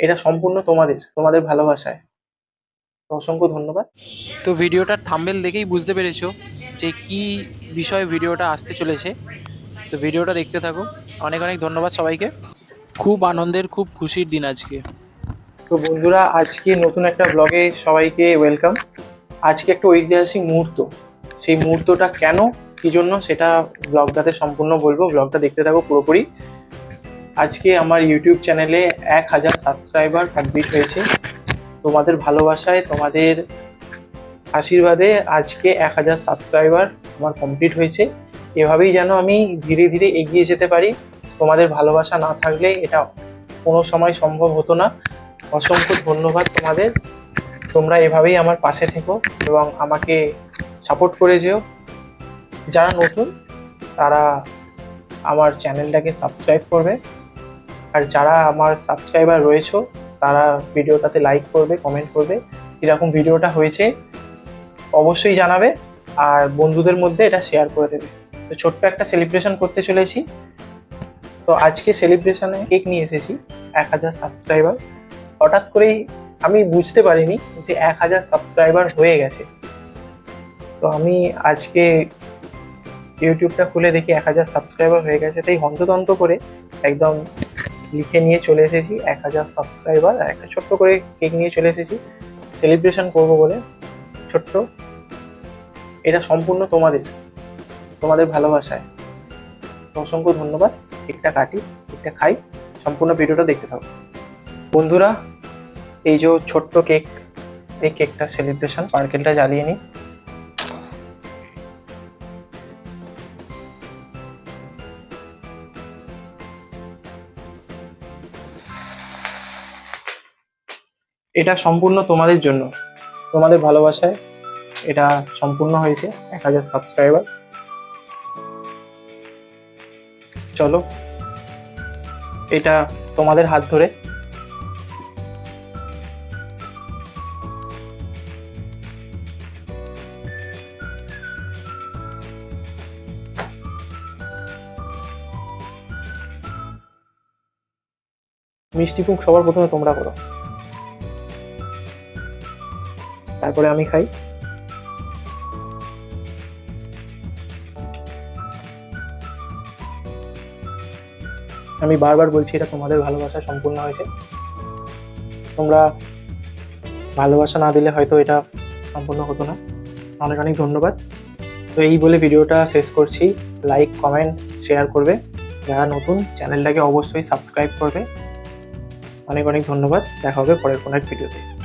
এটা সম্পূর্ণ তোমাদের তোমাদের ভালোবাসায়। অসংখ্য ধন্যবাদ। তো ভিডিওটার থাম্বেল দেখেই বুঝতে পেরেছ যে কি বিষয়ে ভিডিওটা আসতে চলেছে। তো ভিডিওটা দেখতে থাকো। অনেক অনেক ধন্যবাদ সবাইকে। খুব আনন্দের খুব খুশির দিন আজকে। তো বন্ধুরা আজকে নতুন একটা ব্লগে সবাইকে ওয়েলকাম আজকে একটা ঐতিহাসিক মুহূর্ত। সেই মুহূর্তটা কেন কি জন্য সেটা ব্লগটাতে সম্পূর্ণ বলব। ব্লগটা দেখতে থাকো পুরোপুরি। আজকে আমার ইউটিউব চ্যানেলে এক হাজার সাবস্ক্রাইবার কমপ্লিট হয়েছে। তোমাদের ভালোবাসায়, তোমাদের আশীর্বাদে আজকে এক হাজার সাবস্ক্রাইবার আমার কমপ্লিট হয়েছে। এভাবেই যেন আমি ধীরে ধীরে এগিয়ে যেতে পারি। তোমাদের ভালোবাসা না থাকলে এটা কোনো সময় সম্ভব হতো না। অসংখ্য ধন্যবাদ তোমাদের। তোমরা এভাবেই আমার পাশে থেকো এবং আমাকে সাপোর্ট করে যেও। যারা নতুন, তারা আমার চ্যানেলটাকে সাবস্ক্রাইব করবে। আর যারা আমার সাবস্ক্রাইবার রয়েছো, তারা ভিডিওটাতে লাইক করবে কমেন্ট করবে, কীরকম ভিডিওটা হয়েছে অবশ্যই জানাবে আর বন্ধুদের মধ্যে এটা শেয়ার করে দেবে। তো ছোট্ট একটা সেলিব্রেশন করতে চলেছি। তো আজকে সেলিব্রেশনে কেক নিয়ে এসেছি, এক হাজার সাবস্ক্রাইবার হঠাৎ করেই আমি বুঝতে পারিনি যে এক হাজার সাবস্ক্রাইবার হয়ে গেছে। তো আমি আজকে ইউটিউবটা খুলে দেখি, এক হাজার সাবস্ক্রাইবার হয়ে গেছে। তাই হন্ততন্ত করে একদম লিখে নিয়ে চলে এসেছি, এক হাজার সাবস্ক্রাইবার আর একটা ছোট্ট করে কেক নিয়ে চলে এসেছি। সেলিব্রেশন করব বলে, ছোট্ট। এটা সম্পূর্ণ তোমাদের তোমাদের ভালোবাসায়। অসংখ্য ধন্যবাদ কেকটা কাটি কেকটা খাই, সম্পূর্ণ ভিডিওটা দেখতে থাকো। বন্ধুরা, এই যে ছোট্ট কেক এই কেকটা সেলিব্রেশন পার্কেলটা জ্বালিয়ে নিই। এটা সম্পূর্ণ তোমাদের জন্য। তোমাদের ভালোবাসায় এটা সম্পূর্ণ হয়েছে এক হাজার সাবস্ক্রাইবার চলো, এটা তোমাদের হাত ধরে। মিষ্টি মুখ সবার প্রথমে তোমরা করো। তারপরে আমি খাই। আমি বারবার বলছি, এটা তোমাদের ভালোবাসা সম্পূর্ণ হয়েছে। তোমরা ভালোবাসা না দিলে হয়তো এটা সম্পূর্ণ হতো না। অনেক অনেক ধন্যবাদ। তো এই বলে ভিডিওটা শেষ করছি। লাইক কমেন্ট শেয়ার করবে। যারা নতুন, চ্যানেলটাকে অবশ্যই সাবস্ক্রাইব করবে। অনেক অনেক ধন্যবাদ। দেখা হবে পরের কোনো এক ভিডিওতে।